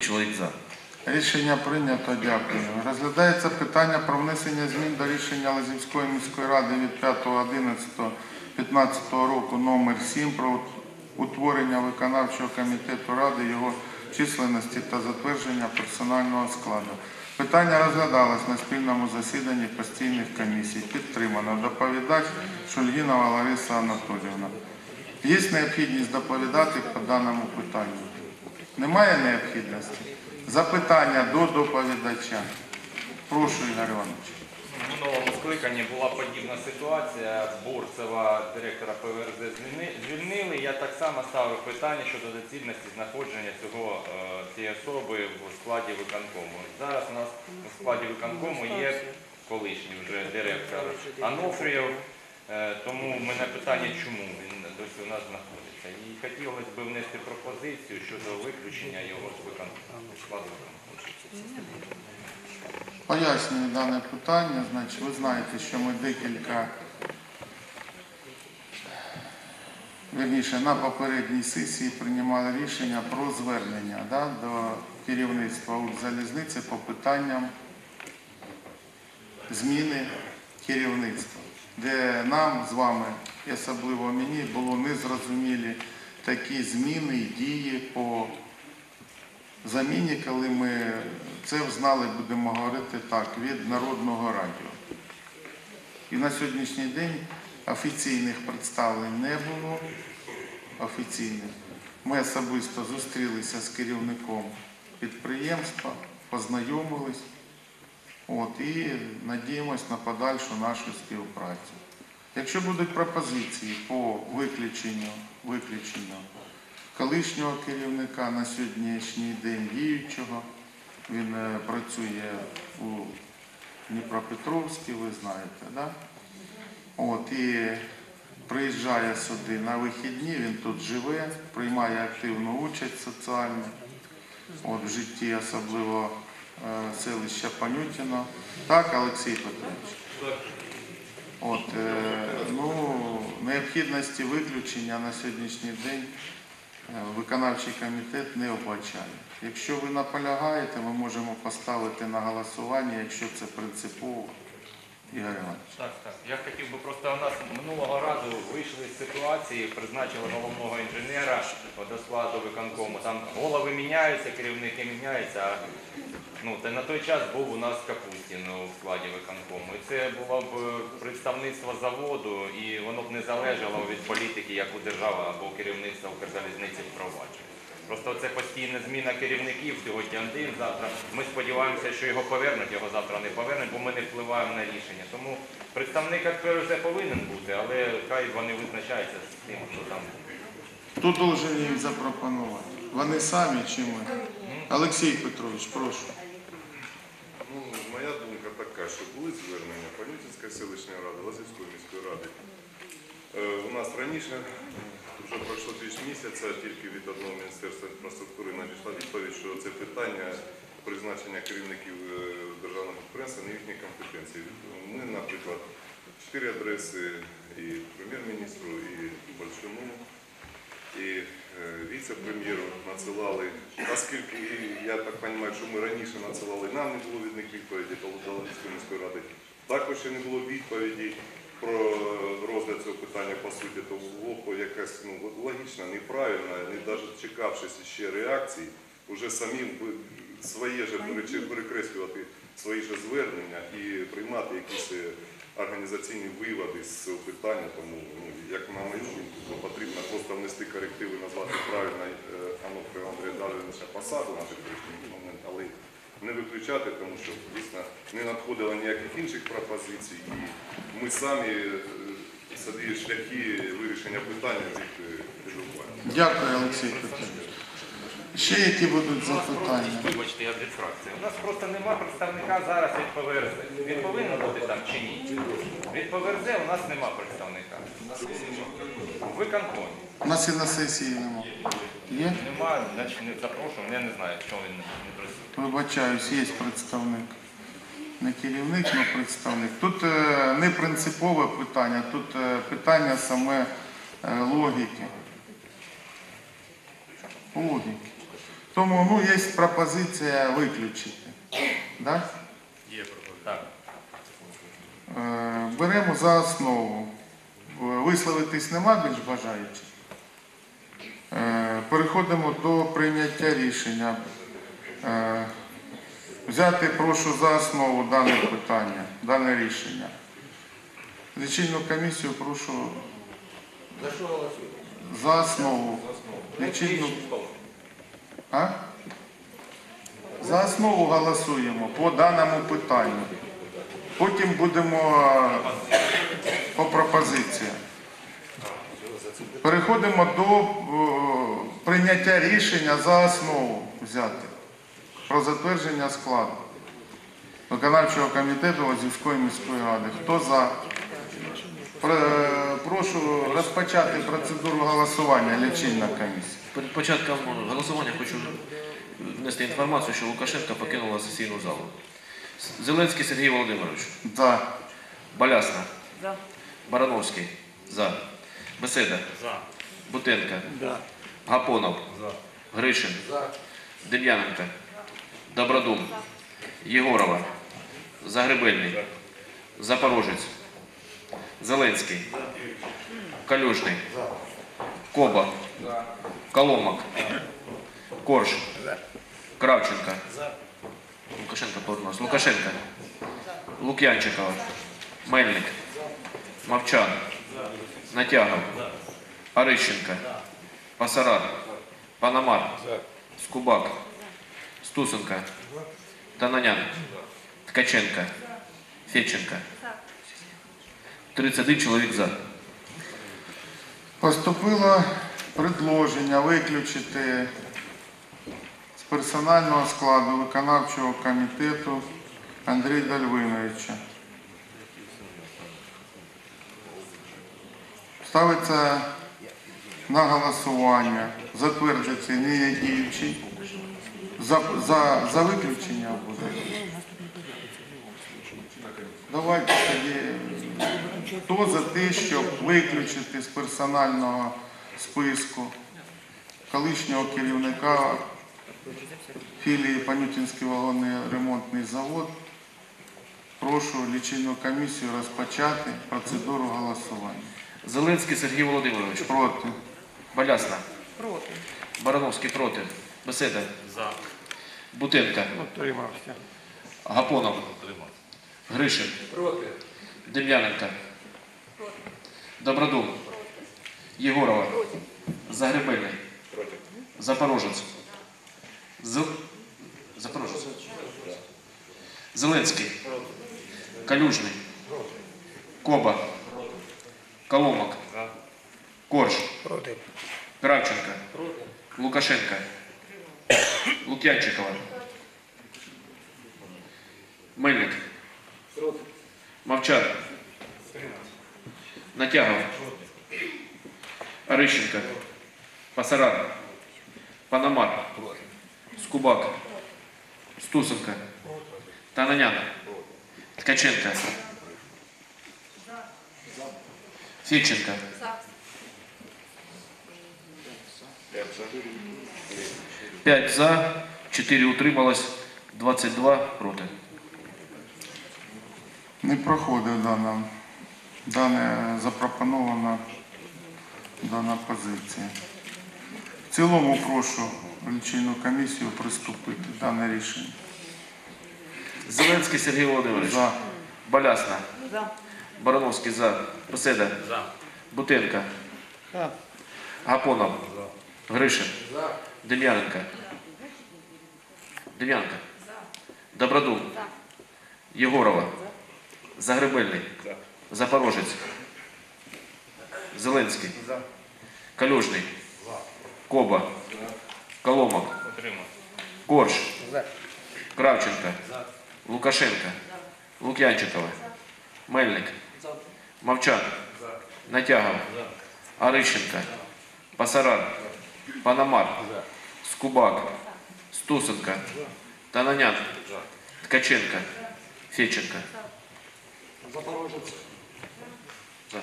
Чоловік за. Рішення прийнято, дякую. Розглядається питання про внесення змін до рішення Лазівської міської ради від 5.11.15 року номер 7 про утворення виконавчого комітету ради, його численності та затвердження персонального складу. Питання розглядалось на спільному засіданні постійних комісій. Підтримано. Доповідач Шульгінова Лариса Анатоліївна. Є необхідність доповідати по даному питанню? Немає необхідності? Запитання до доповідача. Прошу, Ігор Іванович. В минулому скликанні була подібна ситуація. Бурцева, директора ПВРЗ, звільнили. Я так само ставив питання щодо доцільності знаходження цього, е, цієї особи в складі виконкому. Зараз у нас у складі виконкому є колишній вже директор Анофрієв. Е, Тому в мене питання, чому він досі у нас знаходиться. І хотілося б внести пропозицію щодо виключення його з виконкому складу. Пояснюю дане питання. Значить, ви знаєте, що ми декілька, вірніше, на попередній сесії приймали рішення про звернення да, до керівництва Укрзалізниці по питанням зміни керівництва, де нам з вами, і особливо мені, було незрозумілі такі зміни і дії по заміні, коли ми це взнали, будемо говорити так, від Народного радіо. І на сьогоднішній день офіційних представлень не було. Офіційних. Ми особисто зустрілися з керівником підприємства, познайомились. От, і надіємось на подальшу нашу співпрацю. Якщо будуть пропозиції по виключенню, виключенню колишнього керівника на сьогоднішній день діючого, він е, працює у Дніпропетровській, ви знаєте, да? От, і приїжджає сюди на вихідні, він тут живе, приймає активну участь соціальну от, в житті, особливо е, селища Панютіно. Так, Олексій Петрович? От, е, ну, необхідності виключення на сьогоднішній день е, виконавчий комітет не вбачає. Якщо ви наполягаєте, ми можемо поставити на голосування, якщо це принципово. Ігор Іванович. Так, так. Я хотів би просто у нас минулого разу вийшли з ситуації, призначили головного інженера до складу виконкому. Там голови міняються, керівники міняються. А, ну, та на той час був у нас Капустін у складі виконкому. І це було б представництво заводу, і воно б не залежало від політики, яку держава або керівництво Укрзалізниці впроваджує. Просто це постійна зміна керівників сьогодні один, завтра. Ми сподіваємося, що його повернуть, його завтра не повернуть, бо ми не впливаємо на рішення. Тому представник КПРЗ повинен бути, але хай вони визначаються з тим, що там. Хто должен їм запропонувати? Вони самі чи ми? Олексій Петрович, прошу. Ну, моя думка така, що були звернення Панютинської селищної ради, Лазівської міської ради. Е, у нас раніше вже пройшло більш місяця, тільки від одного міністерства інфраструктури надійшла відповідь, що це питання призначення керівників е, державного підприємства не їхній компетенції. Ми, наприклад, чотири адреси і прем'єр-міністру, і Большому, і е, віце-прем'єру надсилали, оскільки я так розумію, що ми раніше надсилали, нам не було від них відповіді по Луданської міської ради. Також ще не було відповіді про розгляд цього питання по суті, то було якась ну, логічна, неправильна, не навіть чекавшись ще реакції, вже самим своє же перекреслювати свої ж звернення і приймати якісь е, організаційні виводи з цього питання. Тому, ну, як на мою думку, потрібно просто внести корективи, назвати правильно е, Ануфрія Андрія Дарвіновича посаду на теперішній момент, але не виключати, тому що дійсно не надходило ніяких інших пропозицій, і ми самі е, собі шляхи вирішення питання від е. Дякую, Олексій Петрович. Ще які будуть запитання? Вибачте, я від фракції. У нас просто нема представника зараз від ПВРЗ. Він повинен бути там чи ні? Від ПВРЗ у нас нема представника. Виконкомі. У нас і на сесії нема. Є? Нема, значить не запрошуємо, я не знаю, чого він не присутній. Вибачаюсь, є представник. Не керівник, але представник. Тут е, не принципове питання, тут е, питання саме е, логіки. Логіки. Тому ну, є пропозиція виключити. Да? Так. Е, Беремо за основу. Висловитись нема більш бажаючих. Переходимо до прийняття рішення. Е, Взяти прошу за основу дане питання, дане рішення. Лічильну комісію прошу За що голосуєте? за основу. Лічильну... А? За основу голосуємо по даному питанню. Потім будемо е, по пропозиціям. Переходимо до е, прийняття рішення за основу взяти про затвердження складу виконавчого комітету Лазівської міської ради. Хто за? Пр- Прошу розпочати процедуру голосування лічильна комісія. Перед початком голосування хочу внести інформацію, що Лукашенко покинула сесійну залу. Зеленський Сергій Володимирович, За. Балясна, За. Барановський, за. Беседа, За. Бутенка, Гапонов, Гришин, Дем'яненко, Добродум, Єгорова, Загребельний, Запорожець, Зеленський, Калюжний, Коба, Коломак, Корж, Кравченко, Лукашенко повернувся. Лукашенко, Лук'янчикова, Мельник, Мовчан, Натягов, Арищенко, Пасарат, Панамар, Скубак, Стусенко, Тананян, Ткаченко, Федченко. 31 чоловік за. Поступило предложення виключити з персонального складу виконавчого комітету Андрія Дальвиновича. Ставиться на голосування, затверджується недіючий. За, за, за виключення буде. Давайте тоді. Хто за те, щоб виключити з персонального списку колишнього керівника філії Панютинський вагонний ремонтний завод, прошу лічильну комісію розпочати процедуру голосування. Зеленський Сергій Володимирович. Проти. Балясна. Проти. Барановський проти. Беседа. За. Бутенка. Утримався. Гапонов. Гришин. Проти. Дем'яненко. Добродум. Єгорова. Загребельний. Запорожець. З... Запорожець. Зеленський. Калюжний. Коба. Коломак. Корж. Проти. Кравченко. Лукашенко. Лук'янчикова. Мельник. Мовчан. Натягов. Орищенко. Пасаран. Панамар. Скубак. Стусенко. Тананян. Ткаченко. Федченко. П'ять за, 4 утрималось, 22 проти. Не проходить дана, дана запропонована дана позиція. В цілому прошу лічильну комісію приступити дане рішення. Зеленський Сергій Володимирович. За. Балясна. За. Барановський за. Беседа. За. Бутенка. Гапонов. Гришин. Дем'яненко. Дем'яненко. Добродум. Єгорова. Загребельний. Запорожець. Зеленський. Калюжний. Коба. Коломак. Утримався. Корж. Кравченко. Лукашенко. Лук'янчикова. Мельник. Мовчан. Натягов. Арищенко. Пасаран. Панамар. Скубак. Стусенко. Тананян. Ткаченко. Федченко. За.